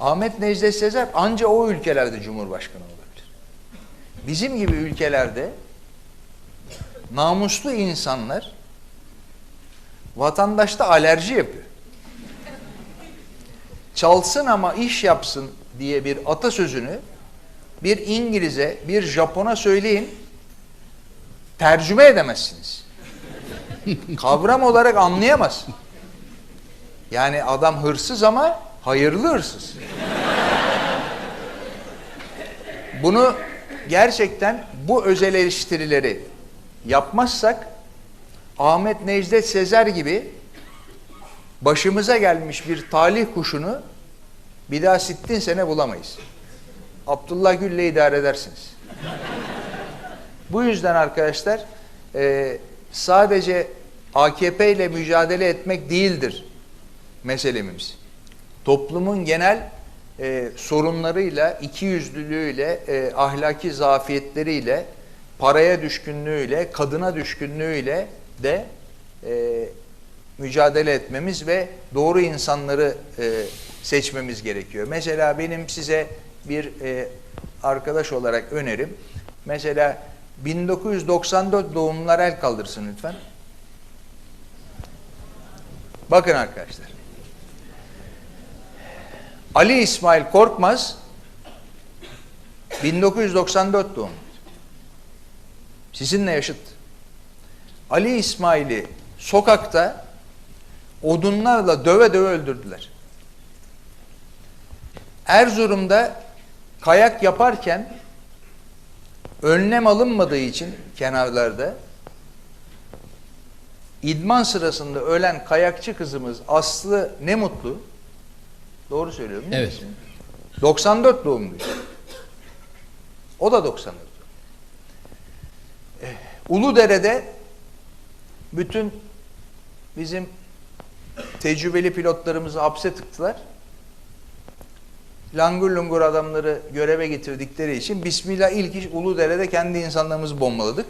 Ahmet Necdet Sezer anca o ülkelerde cumhurbaşkanı olabilir. Bizim gibi ülkelerde namuslu insanlar vatandaşta alerji yapıyor. Çalsın ama iş yapsın diye bir atasözünü bir İngiliz'e, bir Japon'a söyleyin tercüme edemezsiniz. Kavram olarak anlayamaz. Yani adam hırsız ama hayırlı hırsız. Bunu gerçekten bu özel eleştirileri yapmazsak Ahmet Necdet Sezer gibi başımıza gelmiş bir talih kuşunu bir daha sittin sene bulamayız. Abdullah Gül'le idare edersiniz. Bu yüzden arkadaşlar e, sadece AKP ile mücadele etmek değildir meselemiz. Toplumun genel e, sorunlarıyla, ikiyüzlülüğüyle, e, ahlaki zafiyetleriyle, paraya düşkünlüğüyle, kadına düşkünlüğüyle de e, mücadele etmemiz ve doğru insanları e, seçmemiz gerekiyor. Mesela benim size bir e, arkadaş olarak önerim. Mesela 1994 doğumlular el kaldırsın lütfen. Bakın arkadaşlar. Ali İsmail Korkmaz 1994 doğumlu. Sizinle yaşıt. Ali İsmail'i sokakta odunlarla döve döve öldürdüler. Erzurum'da kayak yaparken önlem alınmadığı için kenarlarda idman sırasında ölen kayakçı kızımız Aslı ne mutlu. Doğru söylüyorum değil mi? Evet. 94 doğumluydu. O da 94. Eh, Uludere'de bütün bizim tecrübeli pilotlarımızı hapse tıktılar. Langur lungur adamları göreve getirdikleri için Bismillah ilk iş Uludere'de kendi insanlarımızı bombaladık.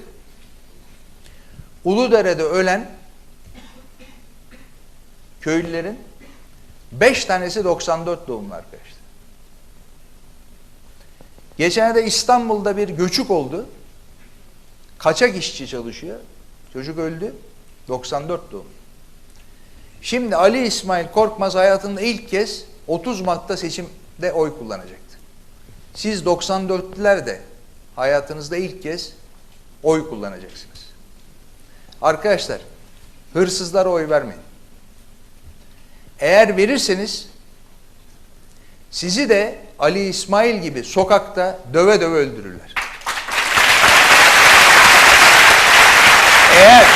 Uludere'de ölen köylülerin 5 tanesi 94 doğumlu arkadaşlar. Geçenlerde İstanbul'da bir göçük oldu. Kaçak işçi çalışıyor. Çocuk öldü. 94 doğumlu. Şimdi Ali İsmail Korkmaz hayatında ilk kez 30 Mart'ta seçimde oy kullanacaktı. Siz 94'lüler de hayatınızda ilk kez oy kullanacaksınız. Arkadaşlar hırsızlara oy vermeyin. Eğer verirseniz sizi de Ali İsmail gibi sokakta döve döve öldürürler. Eğer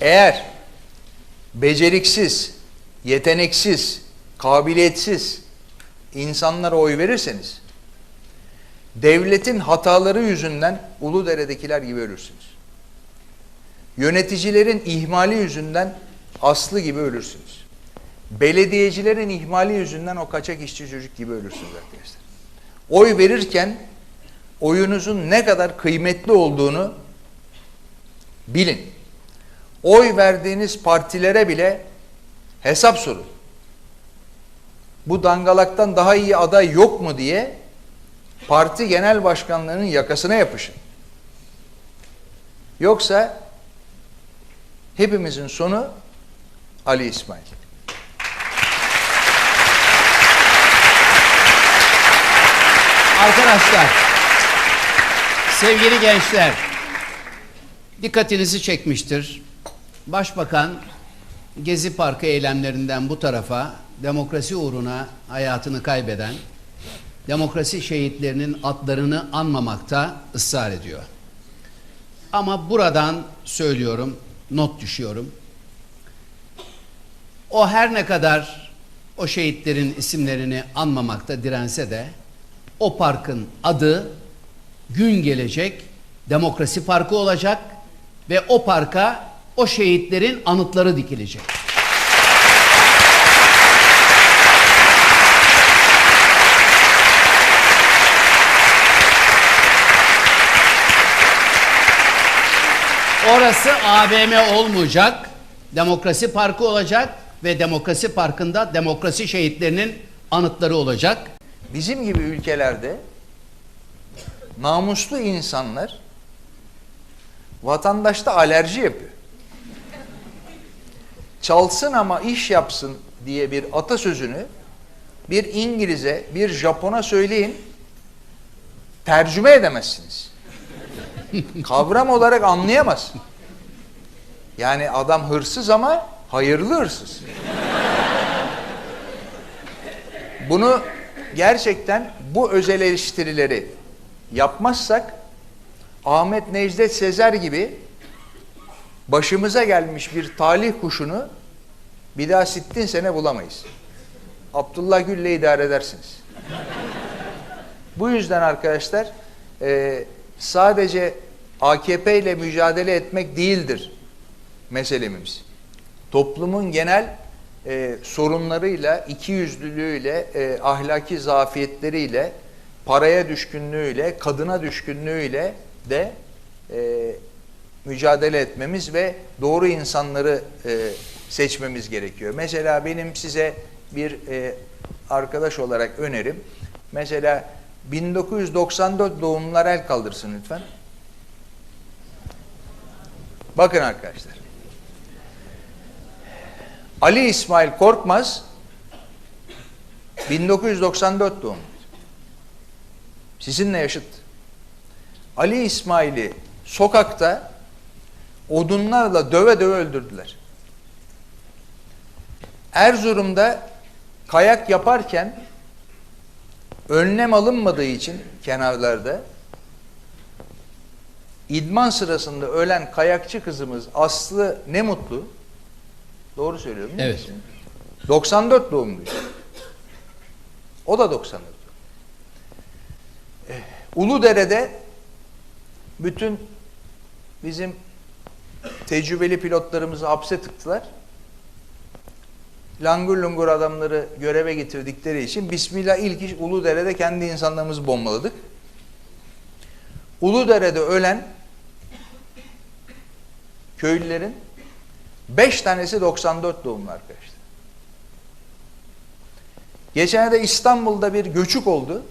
eğer beceriksiz, yeteneksiz, kabiliyetsiz insanlara oy verirseniz devletin hataları yüzünden Uludere'dekiler gibi ölürsünüz. Yöneticilerin ihmali yüzünden Aslı gibi ölürsünüz. Belediyecilerin ihmali yüzünden o kaçak işçi çocuk gibi ölürsünüz arkadaşlar. Oy verirken oyunuzun ne kadar kıymetli olduğunu bilin. Oy verdiğiniz partilere bile hesap sorun. Bu dangalaktan daha iyi aday yok mu diye parti genel başkanlarının yakasına yapışın. Yoksa hepimizin sonu Ali İsmail. Arkadaşlar, sevgili gençler, dikkatinizi çekmiştir. Başbakan Gezi Parkı eylemlerinden bu tarafa demokrasi uğruna hayatını kaybeden demokrasi şehitlerinin adlarını anmamakta ısrar ediyor. Ama buradan söylüyorum, not düşüyorum. O her ne kadar o şehitlerin isimlerini anmamakta dirense de o parkın adı gün gelecek demokrasi parkı olacak ve o parka o şehitlerin anıtları dikilecek. Orası AVM olmayacak, Demokrasi Parkı olacak ve Demokrasi Parkı'nda demokrasi şehitlerinin anıtları olacak. Bizim gibi ülkelerde namuslu insanlar vatandaşta alerji yapıyor. Çalsın ama iş yapsın diye bir atasözünü bir İngiliz'e, bir Japon'a söyleyin tercüme edemezsiniz. Kavram olarak anlayamaz. Yani adam hırsız ama hayırlı hırsız. Bunu gerçekten bu özel eleştirileri yapmazsak Ahmet Necdet Sezer gibi başımıza gelmiş bir talih kuşunu bir daha sittin sene bulamayız. Abdullah Gül'le idare edersiniz. Bu yüzden arkadaşlar e, sadece AKP ile mücadele etmek değildir meselemiz. Toplumun genel e, sorunlarıyla, ikiyüzlülüğüyle, e, ahlaki zafiyetleriyle, paraya düşkünlüğüyle, kadına düşkünlüğüyle de e, mücadele etmemiz ve doğru insanları e, seçmemiz gerekiyor. Mesela benim size bir e, arkadaş olarak önerim. Mesela 1994 doğumlular el kaldırsın lütfen. Bakın arkadaşlar. Ali İsmail Korkmaz 1994 doğumlu. Sizinle yaşıt. Ali İsmail'i sokakta odunlarla döve döve öldürdüler. Erzurum'da kayak yaparken önlem alınmadığı için kenarlarda idman sırasında ölen kayakçı kızımız Aslı ne mutlu. Doğru söylüyorum değil mi? Evet. 94 doğumluydu. O da 94. Eh, Uludere'de bütün bizim tecrübeli pilotlarımızı hapse tıktılar. Langur lungur adamları göreve getirdikleri için Bismillah ilk iş Uludere'de kendi insanlarımızı bombaladık. Uludere'de ölen köylülerin 5 tanesi 94 doğumlu arkadaşlar. Geçen de İstanbul'da bir göçük oldu.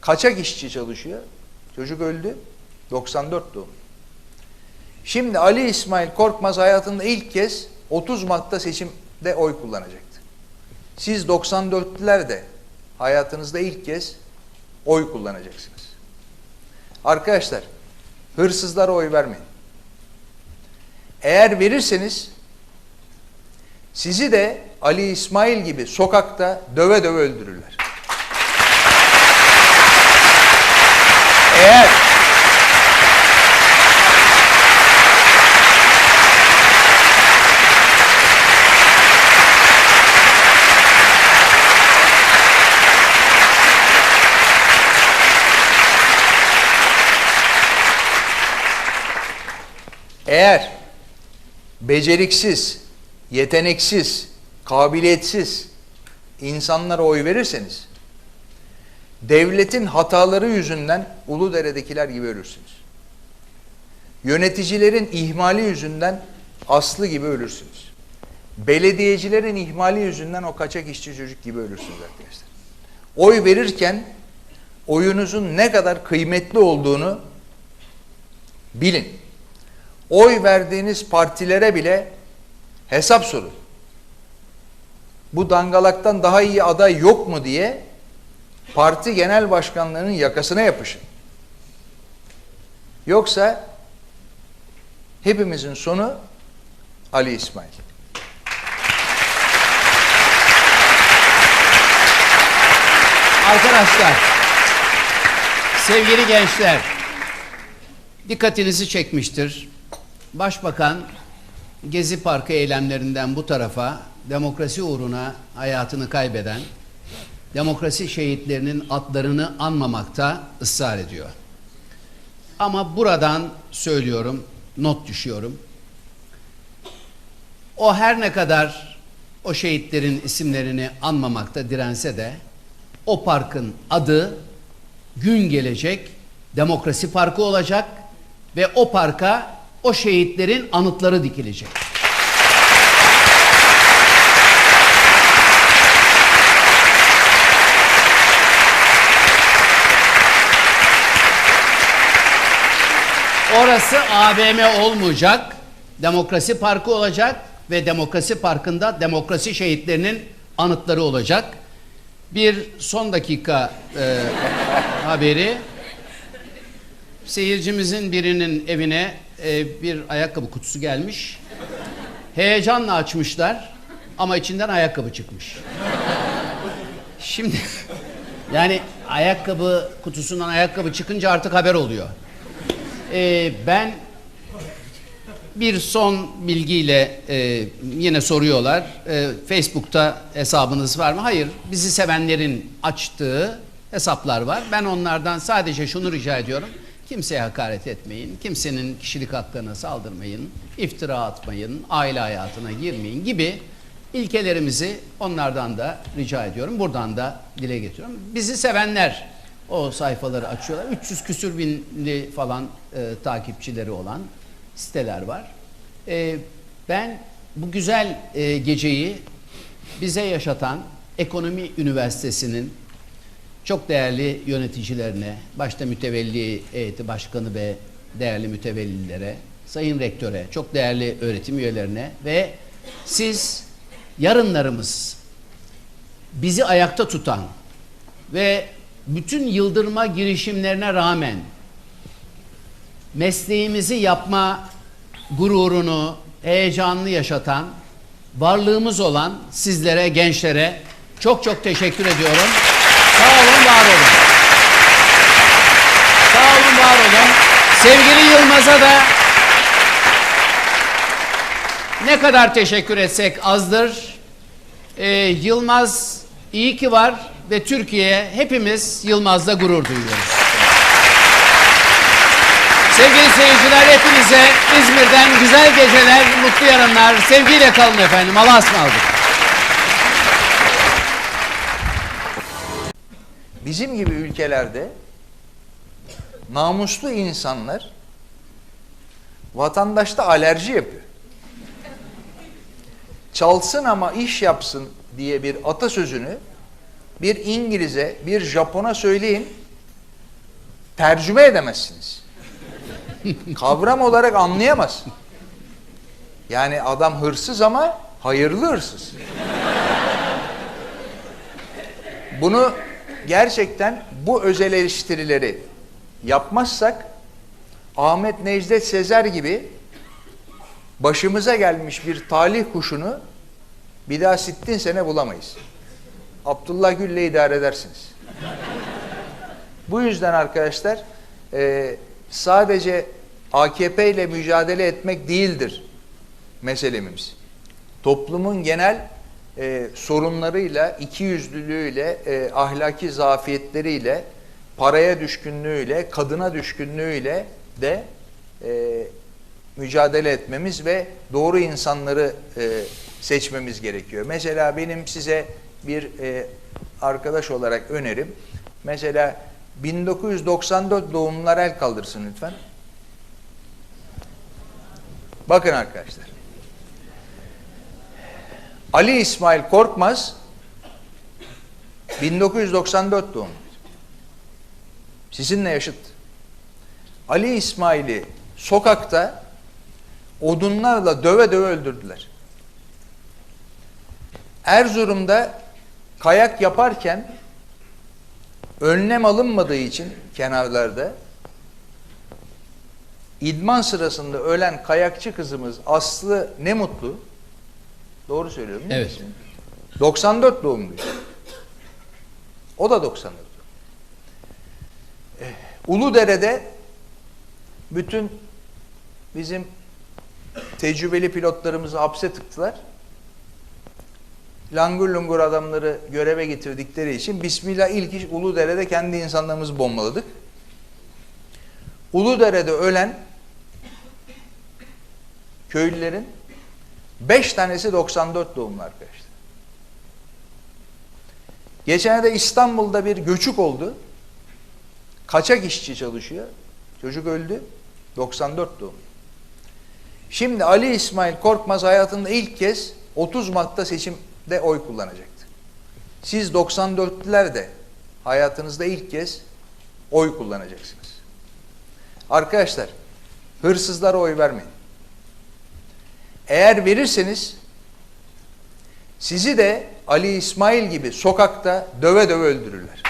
Kaçak işçi çalışıyor. Çocuk öldü. 94 doğumlu. Şimdi Ali İsmail Korkmaz hayatında ilk kez 30 Mart'ta seçimde oy kullanacaktı. Siz 94'lüler de hayatınızda ilk kez oy kullanacaksınız. Arkadaşlar hırsızlara oy vermeyin. Eğer verirseniz sizi de Ali İsmail gibi sokakta döve döve öldürürler. Eğer eğer beceriksiz, yeteneksiz, kabiliyetsiz insanlara oy verirseniz devletin hataları yüzünden Uludere'dekiler gibi ölürsünüz. Yöneticilerin ihmali yüzünden Aslı gibi ölürsünüz. Belediyecilerin ihmali yüzünden o kaçak işçi çocuk gibi ölürsünüz arkadaşlar. Oy verirken oyunuzun ne kadar kıymetli olduğunu bilin. Oy verdiğiniz partilere bile hesap sorun. Bu dangalaktan daha iyi aday yok mu diye parti genel başkanlarının yakasına yapışın. Yoksa hepimizin sonu Ali İsmail. Arkadaşlar, sevgili gençler, dikkatinizi çekmiştir. Başbakan Gezi Parkı eylemlerinden bu tarafa demokrasi uğruna hayatını kaybeden demokrasi şehitlerinin adlarını anmamakta ısrar ediyor. Ama buradan söylüyorum, not düşüyorum. O her ne kadar o şehitlerin isimlerini anmamakta dirense de o parkın adı gün gelecek demokrasi parkı olacak ve o parka o şehitlerin anıtları dikilecek. Orası AVM olmayacak. Demokrasi Parkı olacak ve Demokrasi Parkı'nda demokrasi şehitlerinin anıtları olacak. Bir son dakika e, haberi. Seyircimizin birinin evine e, bir ayakkabı kutusu gelmiş. Heyecanla açmışlar ama içinden ayakkabı çıkmış. Şimdi yani ayakkabı kutusundan ayakkabı çıkınca artık haber oluyor. Ee, ben bir son bilgiyle e, yine soruyorlar. E, Facebook'ta hesabınız var mı? Hayır. Bizi sevenlerin açtığı hesaplar var. Ben onlardan sadece şunu rica ediyorum. Kimseye hakaret etmeyin. Kimsenin kişilik haklarına saldırmayın. iftira atmayın. Aile hayatına girmeyin gibi ilkelerimizi onlardan da rica ediyorum. Buradan da dile getiriyorum. Bizi sevenler o sayfaları açıyorlar. 300 küsür binli falan e, takipçileri olan siteler var. E, ben bu güzel e, geceyi bize yaşatan Ekonomi Üniversitesi'nin çok değerli yöneticilerine, başta mütevelli heyeti başkanı ve değerli mütevellilere, sayın rektöre, çok değerli öğretim üyelerine ve siz yarınlarımız bizi ayakta tutan ve bütün yıldırma girişimlerine rağmen mesleğimizi yapma gururunu, heyecanını yaşatan, varlığımız olan sizlere, gençlere çok çok teşekkür ediyorum. Sağ olun, var olun. Sağ olun, var olun. Sevgili Yılmaz'a da ne kadar teşekkür etsek azdır. Ee, Yılmaz iyi ki var ve Türkiye hepimiz Yılmaz'la gurur duyuyoruz. Sevgili seyirciler hepinize İzmir'den güzel geceler, mutlu yarınlar. Sevgiyle kalın efendim. Allah'a ısmarladık. Bizim gibi ülkelerde namuslu insanlar vatandaşta alerji yapıyor. Çalsın ama iş yapsın diye bir atasözünü bir İngiliz'e, bir Japon'a söyleyin tercüme edemezsiniz. Kavram olarak anlayamaz. Yani adam hırsız ama hayırlı hırsız. Bunu gerçekten bu özel eleştirileri yapmazsak Ahmet Necdet Sezer gibi başımıza gelmiş bir talih kuşunu bir daha sittin sene bulamayız. Abdullah Gül'le idare edersiniz. Bu yüzden arkadaşlar e, sadece AKP ile mücadele etmek değildir meselemiz. Toplumun genel e, sorunlarıyla, ikiyüzlülüğüyle, e, ahlaki zafiyetleriyle, paraya düşkünlüğüyle, kadına düşkünlüğüyle de e, mücadele etmemiz ve doğru insanları e, seçmemiz gerekiyor. Mesela benim size bir e, arkadaş olarak önerim. Mesela 1994 doğumlular el kaldırsın lütfen. Bakın arkadaşlar. Ali İsmail Korkmaz 1994 doğumlu. Sizinle yaşıt. Ali İsmail'i sokakta odunlarla döve döve öldürdüler. Erzurum'da kayak yaparken önlem alınmadığı için kenarlarda idman sırasında ölen kayakçı kızımız Aslı ne mutlu. Doğru söylüyorum değil mi? Evet. 94 doğumluydu. O da 94 doğumlu. Eh, Uludere'de bütün bizim tecrübeli pilotlarımızı hapse tıktılar. Langur lungur adamları göreve getirdikleri için Bismillah ilk iş Uludere'de kendi insanlarımızı bombaladık. Uludere'de ölen köylülerin 5 tanesi 94 doğumlu arkadaşlar. Geçen de İstanbul'da bir göçük oldu. Kaçak işçi çalışıyor. Çocuk öldü. 94 doğumlu. Şimdi Ali İsmail Korkmaz hayatında ilk kez 30 Mart'ta seçimde oy kullanacaktı. Siz 94'lüler de hayatınızda ilk kez oy kullanacaksınız. Arkadaşlar hırsızlara oy vermeyin. Eğer verirseniz sizi de Ali İsmail gibi sokakta döve döve öldürürler.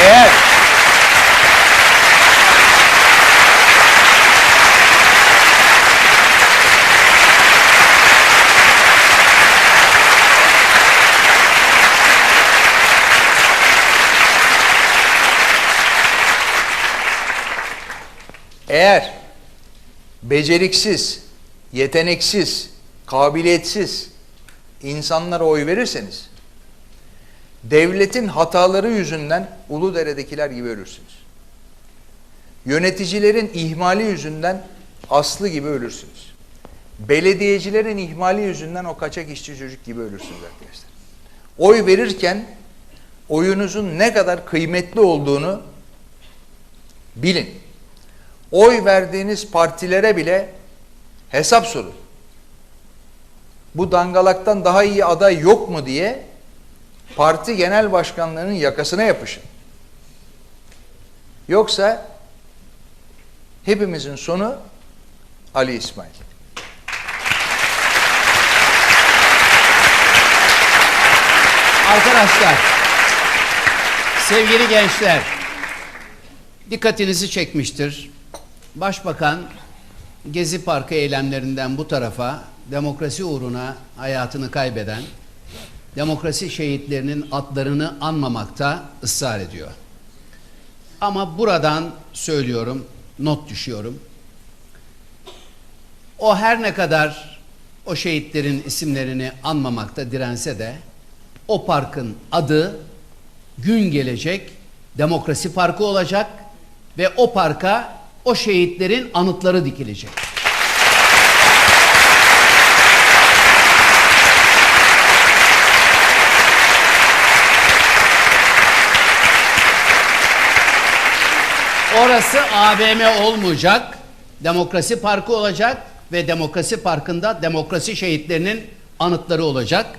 Eğer Eğer beceriksiz, yeteneksiz, kabiliyetsiz insanlara oy verirseniz devletin hataları yüzünden Uludere'dekiler gibi ölürsünüz. Yöneticilerin ihmali yüzünden Aslı gibi ölürsünüz. Belediyecilerin ihmali yüzünden o kaçak işçi çocuk gibi ölürsünüz arkadaşlar. Oy verirken oyunuzun ne kadar kıymetli olduğunu bilin oy verdiğiniz partilere bile hesap sorun. Bu dangalaktan daha iyi aday yok mu diye parti genel başkanlarının yakasına yapışın. Yoksa hepimizin sonu Ali İsmail. Arkadaşlar, sevgili gençler, dikkatinizi çekmiştir. Başbakan Gezi Parkı eylemlerinden bu tarafa demokrasi uğruna hayatını kaybeden demokrasi şehitlerinin adlarını anmamakta ısrar ediyor. Ama buradan söylüyorum, not düşüyorum. O her ne kadar o şehitlerin isimlerini anmamakta dirense de o parkın adı gün gelecek demokrasi parkı olacak ve o parka o şehitlerin anıtları dikilecek. Orası AVM olmayacak, demokrasi parkı olacak ve demokrasi parkında demokrasi şehitlerinin anıtları olacak.